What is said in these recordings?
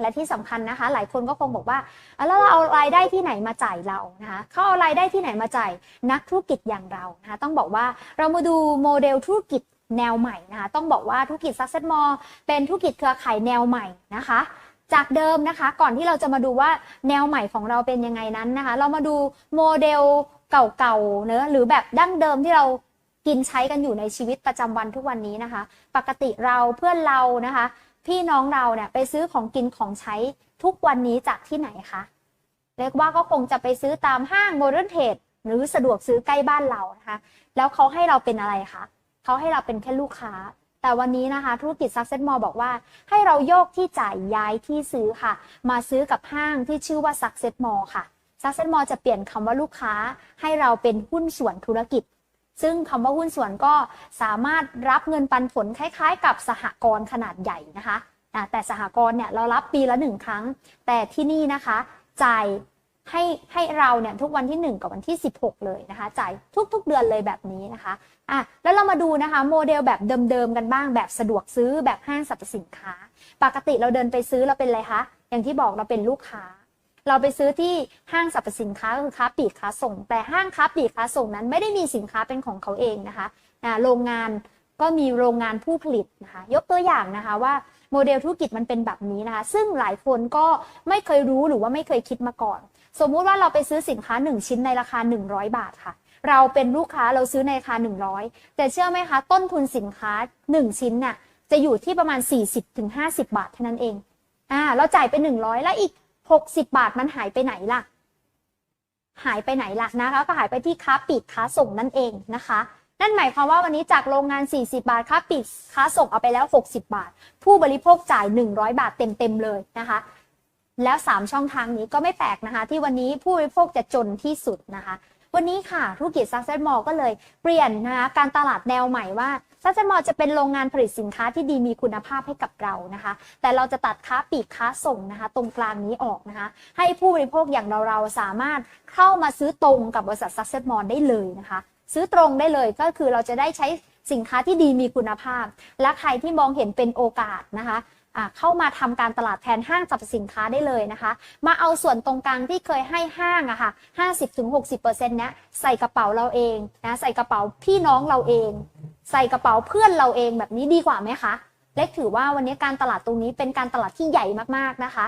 และที่สำคัญนะคะ หลายคนก็คงบอกว่าแล้วเราเอารายได้ที่ไหนมาจ่ายเรานะคะเขาเอารายได้ที่ไหนมาจ่ายนักธุรกิจอย่างเรานะคะต้องบอกว่าเรามาดูโมเดลธุรกิจแนวใหม่นะคะต้องบอกว่าธุรกิจ Success Mall เป็นธุรกิจเครือข่ายแนวใหม่นะคะจากเดิมนะคะก่อนที่เราจะมาดูว่าแนวใหม่ของเราเป็นยังไงนั้นนะคะ เรามาดูโมเดลเก่าๆเนอะหรือแบบดั้งเดิมที่เรากินใช้กันอยู่ในชีวิตประจำวันทุกวันนี้นะคะ ปกติเราเพื่อนเรานะคะ พี่น้องเราเนี่ยไปซื้อของกินของใช้ทุกวันนี้จากที่ไหนคะเรียกว่าก็คงจะไปซื้อตามห้างโมเดิร์นเทรดหรือสะดวกซื้อใกล้บ้านเรานะคะ แล้วเขาให้เราเป็นอะไรคะเขาให้เราเป็นแค่ลูกค้า แต่วันนี้นะคะ ธุรกิจ Success Mall บอกว่า ให้เราโยกที่จ่ายย้ายที่ซื้อค่ะ มาซื้อกับห้างที่ชื่อว่า Success Mall ค่ะ Success Mall จะเปลี่ยนคำว่าลูกค้า ให้เราเป็นหุ้นส่วนธุรกิจ ซึ่งคำว่าหุ้นส่วนก็สามารถรับเงินปันผลคล้ายๆ กับสหกรณ์ขนาดใหญ่นะคะแต่สหกรณ์เนี่ยเรารับปีละหนึ่งครั้ง แต่ที่นี่นะคะจ่ายให้ให้เราเนี่ยทุกวันที่ 1 กับวันที่ 16 เลยนะคะจ่ายทุกๆเดือนเลยแบบนี้นะคะอะแล้วเรามาดูนะคะโมเดลแบบเดิมๆกันบ้างแบบสะดวกซื้อแบบห้างสรรพสินค้า ปกติเราเดินไปซื้อเราเป็นอะไรคะอย่างที่บอกเราเป็นลูกค้า เราไปซื้อที่ห้างสรรพสินค้าก็คือค้าปลีกค้าส่ง แต่ห้างค้าปลีกค้าส่งนั้นไม่ได้มีสินค้าเป็นของเขาเองนะคะโรงงานก็มีโรงงานผู้ผลิตนะคะ ยกตัวอย่างนะคะว่าโมเดลธุรกิจมันเป็นแบบนี้นะคะ ซึ่งหลายคนก็ไม่เคยรู้หรือว่าไม่เคยคิดมาก่อน สมมุติว่าเราไปซื้อสินค้า 1 ชิ้นในราคา 100 บาทค่ะ เราเป็นลูกค้าเราซื้อในราคา 100 แต่เชื่อไหมคะ ต้นทุนสินค้า 1 ชิ้นน่ะจะอยู่ที่ประมาณ 40-50 บาทเท่านั้นเองอ่าเราจ่ายไป 100 แล้วอีก 60 บาทมันหายไปไหนล่ะ หายไปไหนล่ะนะคะก็หายไปที่ค้าปลีกค้าส่งนั่นเองนะคะ นั่นหมายความว่าวันนี้จากโรงงาน 40 บาทค้าปลีกค้าส่งเอาไปแล้ว 60 บาท ผู้บริโภคจ่าย 100 บาทเต็มๆเลยนะคะ แล้ว 3 ช่องทางนี้ก็ไม่แปลกนะคะ ที่วันนี้ผู้บริโภคจะจนที่สุดนะคะ วันนี้ค่ะธุรกิจ Success Mall ก็เลยเปลี่ยนนะคะการตลาดแนวใหม่ว่า Success Mall จะเป็นโรงงานผลิตสินค้าที่ดีมีคุณภาพให้กับเรานะคะ แต่เราจะตัดค้าปลีกค้าส่งนะคะ ตรงกลางนี้ออกนะคะ ให้ผู้บริโภคอย่างเราเราสามารถเข้ามาซื้อตรงกับบริษัท Success Mall ได้เลยนะคะ ซื้อตรงได้เลยก็คือเราจะได้ใช้สินค้าที่ดีมีคุณภาพ และใครที่มองเห็นเป็นโอกาสนะคะ เข้ามาทำการตลาดแทนห้างสรรพสินค้าได้เลยนะคะ มาเอาส่วนตรงกลางที่เคยให้ห้างอะค่ะ50-60%เนี้ยใส่กระเป๋าเราเองนะใส่กระเป๋าพี่น้องเราเอง ใส่กระเป๋าเพื่อนเราเองแบบนี้ดีกว่าไหมคะเล็กถือว่าวันนี้การตลาดตรงนี้เป็นการตลาดที่ใหญ่มากๆนะคะ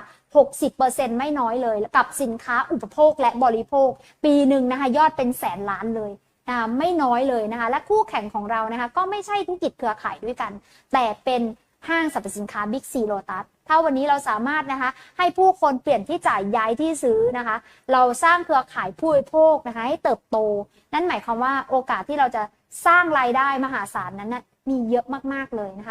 60%ไม่น้อยเลย กับสินค้าอุปโภคและบริโภค ปีหนึ่งนะคะยอดเป็นแสนล้านเลยนะไม่น้อยเลยนะคะ และคู่แข่งของเรานะคะ ก็ไม่ใช่ธุรกิจเครือข่ายด้วยกัน แต่เป็น ห้างสรรพสินค้าบิ๊กซีโลตัสถ้าวันนี้เราสามารถนะคะ ให้ผู้คนเปลี่ยนที่จ่ายย้ายที่ซื้อนะคะ เราสร้างเครือข่ายผู้บริโภคนะคะ ให้เติบโต นั่นหมายความว่าโอกาสที่เราจะสร้างรายได้มหาศาลนั้นนะมีเยอะมาก ๆ เลยนะคะ